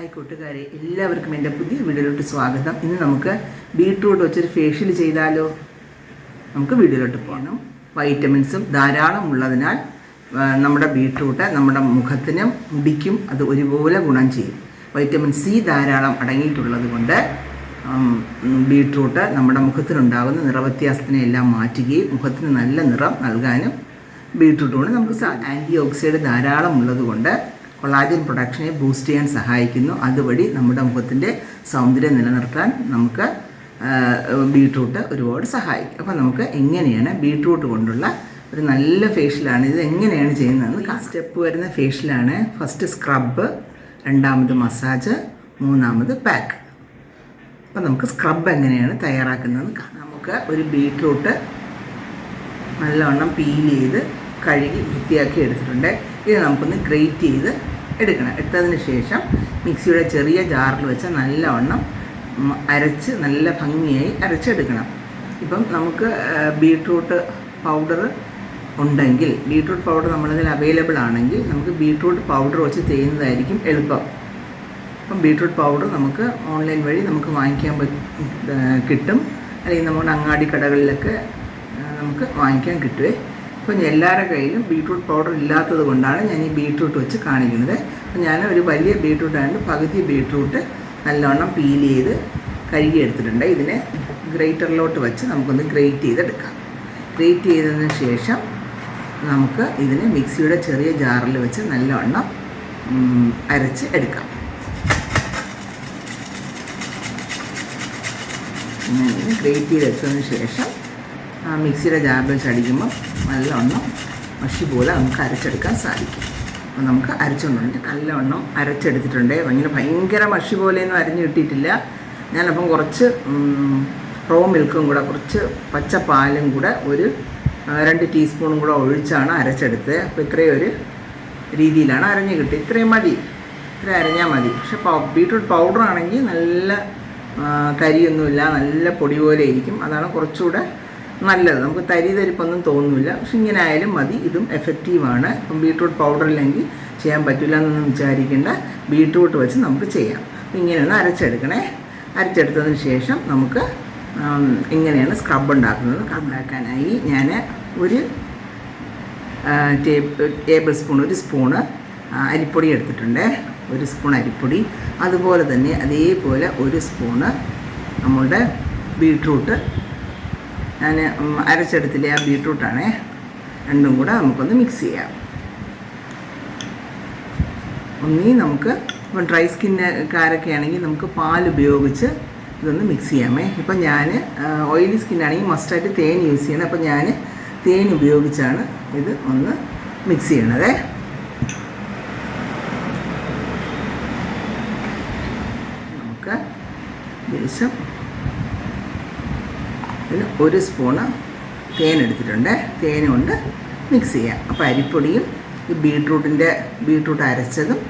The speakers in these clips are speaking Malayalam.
ഹായ് കൂട്ടുകാരെ എല്ലാവർക്കും എന്റെ പുതിയ വീഡിയോയിലോട്ട് സ്വാഗതം. ഇന്ന് നമുക്ക് ബീട്രൂട്ട് വെച്ചൊരു ഫേഷ്യൽ ചെയ്താലോ? നമുക്ക് വീഡിയോയിലോട്ട് പോകണം വൈറ്റമിൻസും ധാരാളം ഉള്ളതിനാൽ നമ്മുടെ ബീട്രൂട്ട് നമ്മുടെ മുഖത്തിനും മുടിക്കും അത് ഒരുപോലെ ഗുണം ചെയ്യും. വൈറ്റമിൻ സി ധാരാളം അടങ്ങിയിട്ടുള്ളത് കൊണ്ട് ബീട്രൂട്ട് നമ്മുടെ മുഖത്തിനുണ്ടാകുന്ന നിറവ്യത്യാസത്തിനെ എല്ലാം മാറ്റുകയും മുഖത്തിന് നല്ല നിറം നൽകാനും ബീട്രൂട്ട് കൊണ്ട് നമുക്ക് ആന്റി ഓക്സിഡന്റ് ധാരാളം ഉള്ളതുകൊണ്ട് കൊളാജൻ പ്രൊഡക്ഷനെ ബൂസ്റ്റ് ചെയ്യാൻ സഹായിക്കുന്നു. അതുവഴി നമ്മുടെ മുഖത്തിന്റെ സൗന്ദര്യം നിലനിർത്താൻ നമുക്ക് ബീട്രൂട്ട് ഒരുപാട് സഹായിക്കും. അപ്പോൾ നമുക്ക് എങ്ങനെയാണ് ബീട്രൂട്ട് കൊണ്ടുള്ള ഒരു നല്ല ഫേഷ്യലാണ് ഇത് എങ്ങനെയാണ് ചെയ്യുന്നതെന്ന് സ്റ്റെപ്പ് വരുന്ന ഫേഷ്യലാണ് ഫസ്റ്റ് സ്ക്രബ് രണ്ടാമത് മസാജ് മൂന്നാമത് പാക്ക്. അപ്പോൾ നമുക്ക് സ്ക്രബ് എങ്ങനെയാണ് തയ്യാറാക്കുന്നതെന്ന് കാണാം. നമുക്ക് ഒരു ബീട്രൂട്ട് നല്ലവണ്ണം പീൽ ചെയ്ത് കഴുകി വൃത്തിയാക്കി എടുത്തിട്ടുണ്ട്. ഇത് നമുക്കൊന്ന് ഗ്രേറ്റ് ചെയ്ത് എടുക്കണം. എടുത്തതിന് ശേഷം മിക്സിയുടെ ചെറിയ ജാറിൽ വെച്ച് നല്ലവണ്ണം അരച്ച് നല്ല ഭംഗിയായി അരച്ചെടുക്കണം. ഇപ്പം നമുക്ക് ബീട്രൂട്ട് പൗഡർ ഉണ്ടെങ്കിൽ ബീട്രൂട്ട് പൗഡർ നമ്മളതിൽ അവൈലബിൾ ആണെങ്കിൽ നമുക്ക് ബീട്രൂട്ട് പൗഡർ വെച്ച് ചെയ്യുന്നതായിരിക്കും എളുപ്പം. അപ്പം ബീട്രൂട്ട് പൗഡർ നമുക്ക് ഓൺലൈൻ വഴി നമുക്ക് വാങ്ങിക്കാൻ കിട്ടും. അല്ലെങ്കിൽ നമ്മുടെ അങ്ങാടി കടകളിലൊക്കെ നമുക്ക് വാങ്ങിക്കാൻ കിട്ടുവേ. അപ്പം എല്ലാവരുടെ കയ്യിലും ബീട്രൂട്ട് പൗഡർ ഇല്ലാത്തത് കൊണ്ടാണ് ഞാൻ ഈ ബീട്രൂട്ട് വെച്ച് കാണിക്കുന്നത്. അപ്പോൾ ഞാൻ ഒരു വലിയ ബീട്രൂട്ട് ആയതുകൊണ്ട് പകുതി ബീട്രൂട്ട് നല്ലവണ്ണം പീൽ ചെയ്ത് കഴുകി എടുത്തിട്ടുണ്ട്. ഇതിനെ ഗ്രേറ്ററിലോട്ട് വെച്ച് നമുക്കൊന്ന് ഗ്രേറ്റ് ചെയ്തെടുക്കാം. ഗ്രേറ്റ് ചെയ്തതിന് ശേഷം നമുക്ക് ഇതിനെ മിക്സിയുടെ ചെറിയ ജാറിൽ വെച്ച് നല്ലവണ്ണം അരച്ച് എടുക്കാം. ഗ്രേറ്റ് ചെയ്തെടുത്തതിന് ശേഷം മിക്സിയുടെ ജാറിൽ വെച്ച് അടിക്കുമ്പോൾ നല്ലവണ്ണം മഷി പോലെ നമുക്ക് അരച്ചെടുക്കാൻ സാധിക്കും. അപ്പോൾ നമുക്ക് അരച്ചുകൊണ്ടുണ്ട് നല്ലവണ്ണം അരച്ചെടുത്തിട്ടുണ്ട്. ഭയങ്കര ഭയങ്കര മഷി പോലെയൊന്നും അരിഞ്ഞു കിട്ടിയിട്ടില്ല. ഞാനപ്പം കുറച്ച് റോ മിൽക്കും കൂടെ കുറച്ച് പച്ചപ്പാലും പാലും കൂടെ ഒരു രണ്ട് ടീസ്പൂണും കൂടെ ഒഴിച്ചാണ് അരച്ചെടുത്തത്. അപ്പോൾ ഇത്രയും ഒരു രീതിയിലാണ് അരഞ്ഞു കിട്ടി ഇത്രയും മതി. ഇത്ര അരഞ്ഞാൽ മതി. പക്ഷെ ബീട്രൂട്ട് പൗഡർ ആണെങ്കിൽ നല്ല കരിയൊന്നുമില്ല. നല്ല പൊടി പോലെ ഇരിക്കും. അതാണ് കുറച്ചുകൂടെ നല്ലത്. നമുക്ക് തരി തരിപ്പൊന്നും തോന്നുന്നില്ല. പക്ഷെ ഇങ്ങനെ ആയാലും മതി. ഇതും എഫക്റ്റീവാണ് ഇപ്പം ബീട്രൂട്ട് പൗഡർ ഇല്ലെങ്കിൽ ചെയ്യാൻ പറ്റില്ല എന്നൊന്നും വിചാരിക്കേണ്ട. ബീട്രൂട്ട് വെച്ച് നമുക്ക് ചെയ്യാം. ഇങ്ങനെ ഒന്ന് അരച്ചെടുക്കണേ. അരച്ചെടുത്തതിന് ശേഷം നമുക്ക് ഇങ്ങനെയാണ് സ്ക്രബ് ഉണ്ടാക്കുന്നത്. ഉണ്ടാക്കാനായി ഞാൻ ഒരു ടേബിൾ സ്പൂൺ ഒരു സ്പൂണ് അരിപ്പൊടി എടുത്തിട്ടുണ്ട്. ഒരു സ്പൂൺ അരിപ്പൊടി. അതുപോലെ തന്നെ അതേപോലെ ഒരു സ്പൂണ് നമ്മളുടെ ബീട്രൂട്ട് ഞാൻ അരച്ചെടുത്തില്ലേ ആ ബീട്രൂട്ടാണേ. രണ്ടും കൂടെ നമുക്കൊന്ന് മിക്സ് ചെയ്യാം. ഒന്നീ നമുക്ക് ഇപ്പം ഡ്രൈ സ്കിന്നുകാരൊക്കെ ആണെങ്കിൽ നമുക്ക് പാൽ ഉപയോഗിച്ച് ഇതൊന്ന് മിക്സ് ചെയ്യാമേ. ഇപ്പം ഞാൻ ഓയിലി സ്കിന്നാണെങ്കിൽ മസ്റ്റായിട്ട് തേൻ യൂസ് ചെയ്യണം. അപ്പം ഞാൻ തേൻ ഉപയോഗിച്ചാണ് ഇത് ഒന്ന് മിക്സ് ചെയ്യണതേ. നമുക്ക് ദേശം ഇതിൽ ഒരു സ്പൂണ് തേൻ എടുത്തിട്ടുണ്ട്. തേൻ കൊണ്ട് മിക്സ് ചെയ്യാം. അപ്പോൾ അരിപ്പൊടിയും ഈ ബീട്രൂട്ടിന്റെ ബീട്രൂട്ട് അരച്ചതും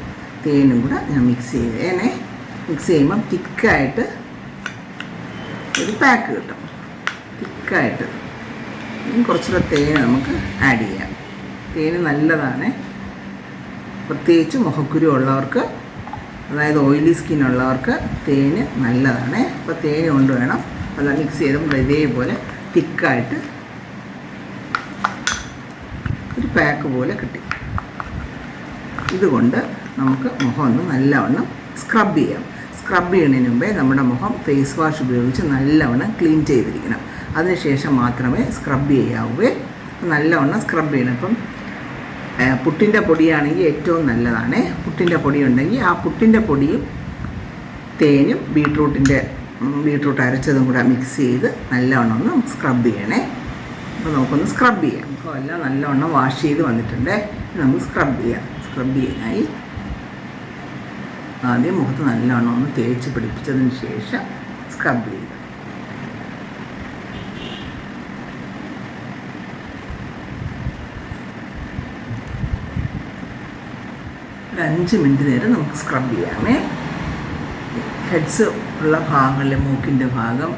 തേനും കൂടെ ഞാൻ മിക്സ് ചെയ്തേനെ മിക്സ് ചെയ്യുമ്പം തിക്കായിട്ട് ഒരു പാക്ക് കിട്ടും. തിക്കായിട്ട് കുറച്ചുകൂടെ തേൻ നമുക്ക് ആഡ് ചെയ്യാം. തേൻ നല്ലതാണ്. പ്രത്യേകിച്ച് മുഖക്കുരു ഉള്ളവർക്ക് അതായത് ഓയിലി സ്കിൻ ഉള്ളവർക്ക് തേന് നല്ലതാണ്. അപ്പോൾ തേൻ കൊണ്ട് വേണം അത് മിക്സ് ചെയ്തുമ്പോൾ ഇതേപോലെ തിക്കായിട്ട് ഒരു പാക്ക് പോലെ കിട്ടി. ഇതുകൊണ്ട് നമുക്ക് മുഖം ഒന്ന് നല്ലവണ്ണം സ്ക്രബ് ചെയ്യാം. സ്ക്രബ് ചെയ്യുന്നതിന് മുമ്പേ നമ്മുടെ മുഖം ഫേസ് വാഷ് ഉപയോഗിച്ച് നല്ലവണ്ണം ക്ലീൻ ചെയ്തിരിക്കണം. അതിനുശേഷം മാത്രമേ സ്ക്രബ് ചെയ്യാവൂ. നല്ലവണ്ണം സ്ക്രബ് ചെയ്യണം. ഇപ്പം പുട്ടിന്റെ പൊടിയാണെങ്കിൽ ഏറ്റവും നല്ലതാണ്. പുട്ടിന്റെ പൊടി ഉണ്ടെങ്കിൽ ആ പുട്ടിന്റെ പൊടിയും തേനും ബീട്രൂട്ടിന്റെ ബീട്രൂട്ട് അരച്ചതും കൂടെ മിക്സ് ചെയ്ത് നല്ലവണ്ണം ഒന്ന് സ്ക്രബ് ചെയ്യണേ. അപ്പോൾ നമുക്കൊന്ന് സ്ക്രബ് ചെയ്യാം. അപ്പോൾ എല്ലാം നല്ലവണ്ണം വാഷ് ചെയ്ത് വന്നിട്ടുണ്ട്. നമുക്ക് സ്ക്രബ് ചെയ്യാം. സ്ക്രബ് ചെയ്യാനായി ആദ്യം മുഖത്ത് നല്ലവണ്ണം ഒന്ന് തേച്ച് പിടിപ്പിച്ചതിന് ശേഷം സ്ക്രബ് ചെയ്യുക. അഞ്ച് മിനിറ്റ് നേരം നമുക്ക് സ്ക്രബ് ചെയ്യാമേ. ഹെഡ്സ് ഉള്ള ഭാഗങ്ങളിലെ മൂക്കിന്റെ ഭാഗം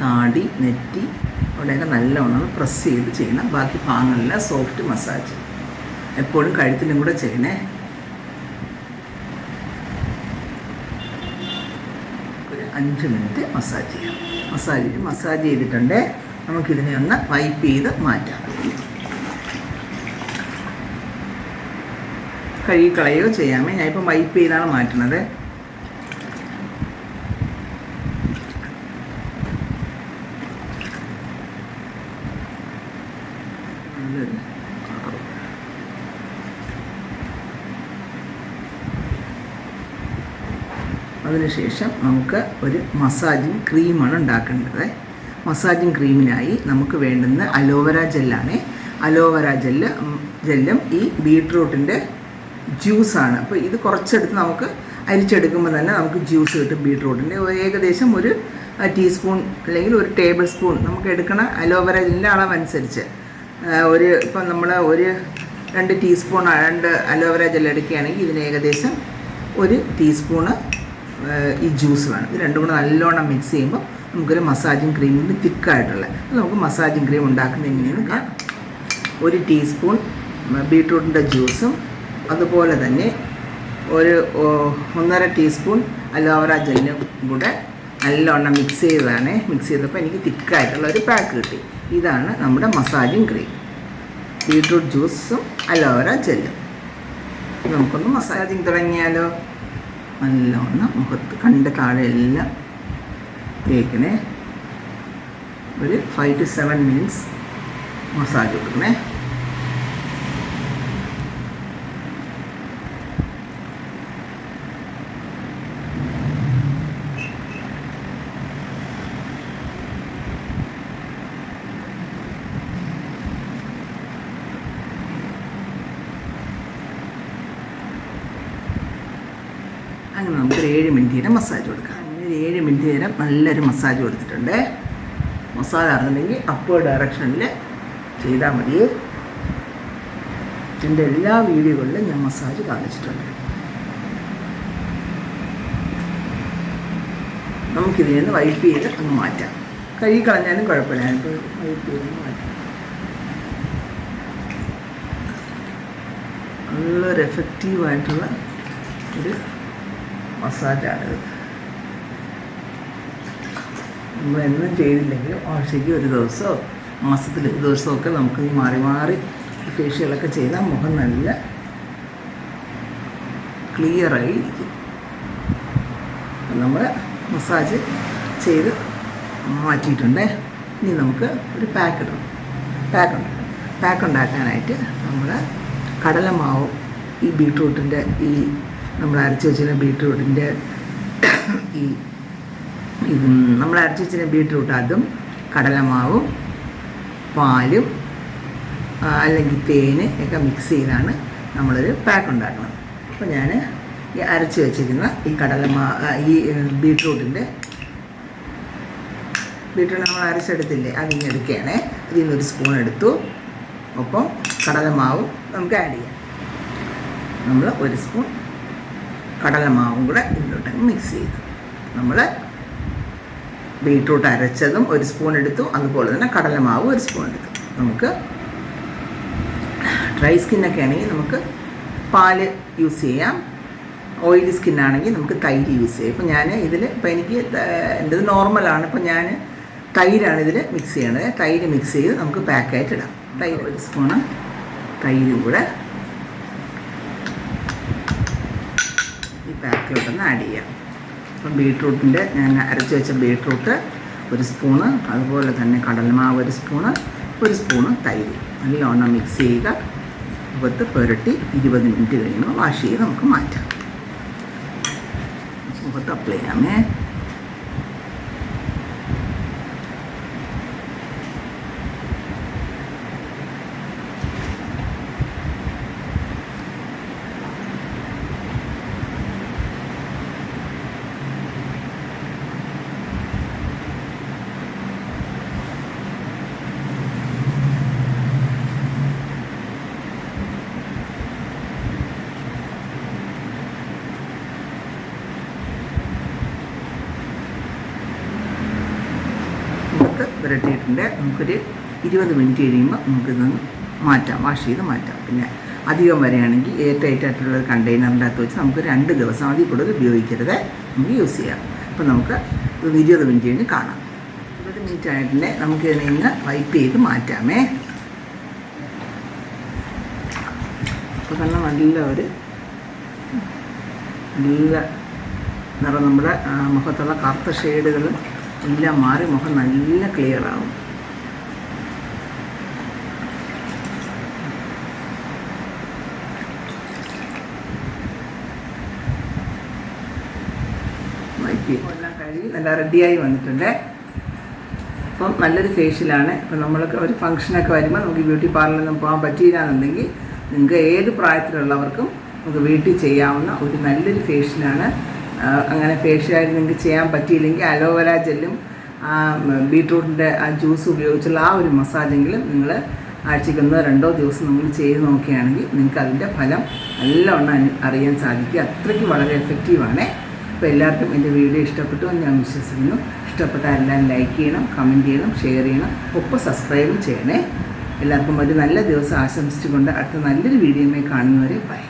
താടി നെറ്റി അവിടെയൊക്കെ നല്ലവണ്ണം പ്രസ് ചെയ്ത് ചെയ്യണം. ബാക്കി ഭാഗങ്ങളിലെ സോഫ്റ്റ് മസാജ് എപ്പോഴും കഴുത്തിലും കൂടെ ചെയ്യണേ. ഒരു അഞ്ച് മിനിറ്റ് മസാജ് ചെയ്യാം. മസാജ് ചെയ്ത് മസാജ് ചെയ്തിട്ടുണ്ട്. നമുക്കിതിനെ ഒന്ന് വൈപ്പ് ചെയ്ത് മാറ്റാം. കഴുകി കളയുകയോ ചെയ്യാമേ. ഞാനിപ്പം വൈപ്പ് ചെയ്താണ് മാറ്റുന്നത്. നല്ലൊരു. അതിനുശേഷം നമുക്ക് ഒരു മസാജിങ് ക്രീമാണ് ഉണ്ടാക്കേണ്ടത്. മസാജിങ് ക്രീമിനായി നമുക്ക് വേണ്ടുന്ന അലോവര ജെല്ലാണ്. അലോവര ജെല്ല് ജെല്ലും ഈ ബീട്രൂട്ടിന്റെ ജ്യൂസാണ്. അപ്പോൾ ഇത് കുറച്ചെടുത്ത് നമുക്ക് അരിച്ചെടുക്കുമ്പോൾ തന്നെ നമുക്ക് ജ്യൂസ് കിട്ടും ബീട്രൂട്ടിന്റെ. ഏകദേശം ഒരു ടീസ്പൂൺ അല്ലെങ്കിൽ ഒരു ടേബിൾ സ്പൂൺ നമുക്ക് എടുക്കണ അലോവര ജെല്ലിന്റെ അളവനുസരിച്ച്. ഒരു ഇപ്പം നമ്മൾ ഒരു രണ്ട് ടീസ്പൂൺ രണ്ട് അലോവേര ജെൽ എടുക്കുകയാണെങ്കിൽ ഇതിന് ഏകദേശം ഒരു ടീസ്പൂണ് ഈ ജ്യൂസ് വേണം. ഇത് രണ്ടും കൂടെ നല്ലോണം മിക്സ് ചെയ്യുമ്പോൾ നമുക്കൊരു മസാജിങ് ക്രീമിന് തിക്കായിട്ടുള്ള നമുക്ക് മസാജിങ് ക്രീം ഉണ്ടാക്കുന്നത് എങ്ങനെയെന്ന് കാണാം. ഒരു ടീസ്പൂൺ ബീട്രൂട്ടിന്റെ ജ്യൂസും അതുപോലെ തന്നെ ഒരു ഒന്നര ടീസ്പൂൺ അലോവേര ജെല്ലും കൂടെ നല്ലോണം മിക്സ് ചെയ്തതാണ്. മിക്സ് ചെയ്തപ്പോൾ എനിക്ക് തിക്കായിട്ടുള്ള ഒരു പാക്ക് കിട്ടി. ഇതാണ് നമ്മുടെ മസാജിങ് ക്രീം ബീട്രൂട്ട് ജ്യൂസും അലോവറ ജെല്ലും നമുക്കൊന്ന് മസാജിങ് തുടങ്ങിയാലോ? നല്ലോണം മുഖത്ത് കണ്ട താഴെ എല്ലാം തേക്കണേ. ഒരു five to seven minutes massage കൊടുക്കണേ. അങ്ങനെ നമുക്ക് ഏഴ് മിനിറ്റ് നേരം മസാജ് കൊടുക്കാം. അങ്ങനെ ഒരു ഏഴ് മിനിറ്റ് നേരം നല്ലൊരു മസാജ് കൊടുത്തിട്ടുണ്ട്. മസാജ് ആണെന്നുണ്ടെങ്കിൽ അപ്പോൾ ഡയറക്ഷനിൽ ചെയ്താൽ മതി. എന്റെ എല്ലാ വീഡിയോകളിലും ഞാൻ മസാജ് കാണിച്ചിട്ടുണ്ട്. നമുക്കിതിൽ നിന്ന് വൈപ്പ് ചെയ്ത് അങ്ങ് മാറ്റാം. കഴുകി കളഞ്ഞാലും കുഴപ്പമില്ല. ഞാനിപ്പോൾ വൈപ്പ് ചെയ്ത് മാറ്റാം. നല്ലൊരു എഫക്റ്റീവായിട്ടുള്ള ഒരു മസാജാണിത് എന്നും ചെയ്തില്ലെങ്കിൽ ആഴ്ചയ്ക്ക് ഒരു ദിവസമോ മാസത്തിൽ ഒരു ദിവസമൊക്കെ നമുക്ക് ഈ മാറി മാറി ഫേഷ്യലൊക്കെ ചെയ്താൽ മുഖം നല്ല ക്ലിയറായി ഇരിക്കും നമ്മൾ മസാജ് ചെയ്ത് മാറ്റിയിട്ടുണ്ട്. ഇനി നമുക്ക് ഒരു പാക്ക് ഇടണം. പാക്ക് ഉണ്ടാക്കാം പാക്ക് ഉണ്ടാക്കാനായിട്ട് നമ്മൾ കടലമാവും ഈ ബീട്രൂട്ടിന്റെ ഈ നമ്മൾ അരച്ച് വെച്ചിരുന്ന ബീട്രൂട്ടിന്റെ ഈ നമ്മൾ അരച്ച് വെച്ചിരുന്ന ബീട്രൂട്ട് അതും കടലമാവും പാലും അല്ലെങ്കിൽ തേന് ഒക്കെ മിക്സ് ചെയ്താണ് നമ്മളൊരു പാക്ക് ഉണ്ടാക്കുന്നത്. അപ്പോൾ ഞാൻ ഈ അരച്ച് വെച്ചിരുന്ന ഈ കടലമാ ഈ ബീട്രൂട്ടിന്റെ ബീട്രൂട്ട് നമ്മൾ അരച്ചെടുത്തില്ലേ അതിന് എടുക്കുകയാണേ. ഇതിൽ നിന്നൊരു സ്പൂൺ എടുത്തു. ഒപ്പം കടലമാവും നമുക്ക് ആഡ് ചെയ്യാം. നമ്മൾ ഒരു സ്പൂൺ കടലമാവും കൂടെ ഇതിലോട്ട് മിക്സ് ചെയ്തു. നമ്മൾ ബീട്രൂട്ട് അരച്ചതും ഒരു സ്പൂൺ എടുത്തു. അതുപോലെ തന്നെ കടലമാവ് ഒരു സ്പൂൺ എടുത്തു. നമുക്ക് ഡ്രൈ സ്കിന്നൊക്കെ ആണെങ്കിൽ നമുക്ക് പാൽ യൂസ് ചെയ്യാം. ഓയിലി സ്കിന്നാണെങ്കിൽ നമുക്ക് തൈര് യൂസ് ചെയ്യാം. ഇപ്പം ഞാൻ ഇതിൽ ഇപ്പം എനിക്ക് എന്റെത് നോർമലാണ് ഇപ്പം ഞാൻ തൈരാണ് ഇതിൽ മിക്സ് ചെയ്യണത്. തൈര് മിക്സ് ചെയ്ത് നമുക്ക് പാക്കായിട്ട് ഇടാം. തൈര് ഒരു സ്പൂണ് തൈരും കൂടെ ഈ പാക്കിലോട്ടൊന്ന് ആഡ് ചെയ്യാം. അപ്പം ബീട്രൂട്ടിന്റെ ഞാൻ അരച്ച് വെച്ച ബീട്രൂട്ട് ഒരു സ്പൂണ് അതുപോലെ തന്നെ കടലമാവ് ഒരു സ്പൂണ് ഒരു സ്പൂണ് തൈര്. നല്ലോണം മിക്സ് ചെയ്യുക. മുഖത്ത് പുരട്ടി ഇരുപത് മിനിറ്റ് കഴിയുമ്പോൾ വാഷ് ചെയ്ത് നമുക്ക് മാറ്റാം. മുഖത്ത് അപ്ലൈ ചെയ്യാമേ മുഖത്ത് പുരട്ടിയിട്ടുണ്ട് നമുക്കൊരു ഇരുപത് മിനിറ്റ് കഴിയുമ്പോൾ നമുക്കിത് മാറ്റാം വാഷ് ചെയ്ത് മാറ്റാം. പിന്നെ അധികം വരെയാണെങ്കിൽ എയർ ടൈറ്റ് ആയിട്ടുള്ള ഒരു കണ്ടെയ്നറിന്റെ അകത്ത് വെച്ച് നമുക്ക് രണ്ട് ദിവസം അതിൽ കൂടുതൽ ഉപയോഗിക്കരുത്. നമുക്ക് യൂസ് ചെയ്യാം. അപ്പം നമുക്ക് ഇരുപത് മിനിറ്റ് കഴിഞ്ഞ് കാണാം. ഇരുപത് മിനിറ്റ് ആയിട്ടുണ്ടെ നമുക്ക് ഇതിനെ ഇന്ന് വൈപ്പ് ചെയ്ത് മാറ്റാമേ. അപ്പോൾ തന്നെ നല്ല ഒരു നല്ല നിറം നമ്മുടെ മുഖത്തുള്ള കറുത്ത ഷെയ്ഡുകളും എല്ലാം മാറി മുഖം നല്ല ക്ലിയർ എല്ലാം കഴുകി നല്ല റെഡിയായി വന്നിട്ടുണ്ട്. അപ്പം നല്ലൊരു ഫേഷ്യലാണ് ഇപ്പം നമ്മൾക്ക് ഒരു ഫംഗ്ഷനൊക്കെ വരുമ്പോൾ നമുക്ക് ബ്യൂട്ടി പാർലറിലൊന്നും പോകാൻ പറ്റിയില്ലാന്നുണ്ടെങ്കിൽ നിങ്ങൾക്ക് ഏത് പ്രായത്തിലുള്ളവർക്കും നമുക്ക് വീട്ടിൽ ചെയ്യാവുന്ന ഒരു നല്ലൊരു ഫേഷ്യലാണ് അങ്ങനെ ഫേഷ്യലായിട്ട് നിങ്ങൾക്ക് ചെയ്യാൻ പറ്റിയില്ലെങ്കിൽ അലോവേര ജെല്ലും ആ ബീട്രൂട്ടിന്റെ ആ ജ്യൂസ് ഉപയോഗിച്ചുള്ള ആ ഒരു മസാജെങ്കിലും നിങ്ങൾ ആഴ്ചയ്ക്ക് ഒന്നോ രണ്ടോ ദിവസം നമ്മൾ ചെയ്ത് നോക്കുകയാണെങ്കിൽ നിങ്ങൾക്ക് അതിന്റെ ഫലം നല്ലവണ്ണം അറിയാൻ സാധിക്കും. അത്രയ്ക്ക് വളരെ എഫക്റ്റീവാണ് അപ്പോൾ എല്ലാവർക്കും എന്റെ വീഡിയോ ഇഷ്ടപ്പെട്ടു എന്ന് ഞാൻ വിശ്വസിക്കുന്നു. ഇഷ്ടപ്പെട്ടാൽ എല്ലാം ലൈക്ക് ചെയ്യണം കമന്റ് ചെയ്യണം ഷെയർ ചെയ്യണം ഒപ്പം സബ്സ്ക്രൈബ് ചെയ്യണേ. എല്ലാവർക്കും ഒരു നല്ല ദിവസം ആശംസിച്ചുകൊണ്ട് അടുത്ത നല്ലൊരു വീഡിയോയുമായി കാണുന്നവരെ ബൈ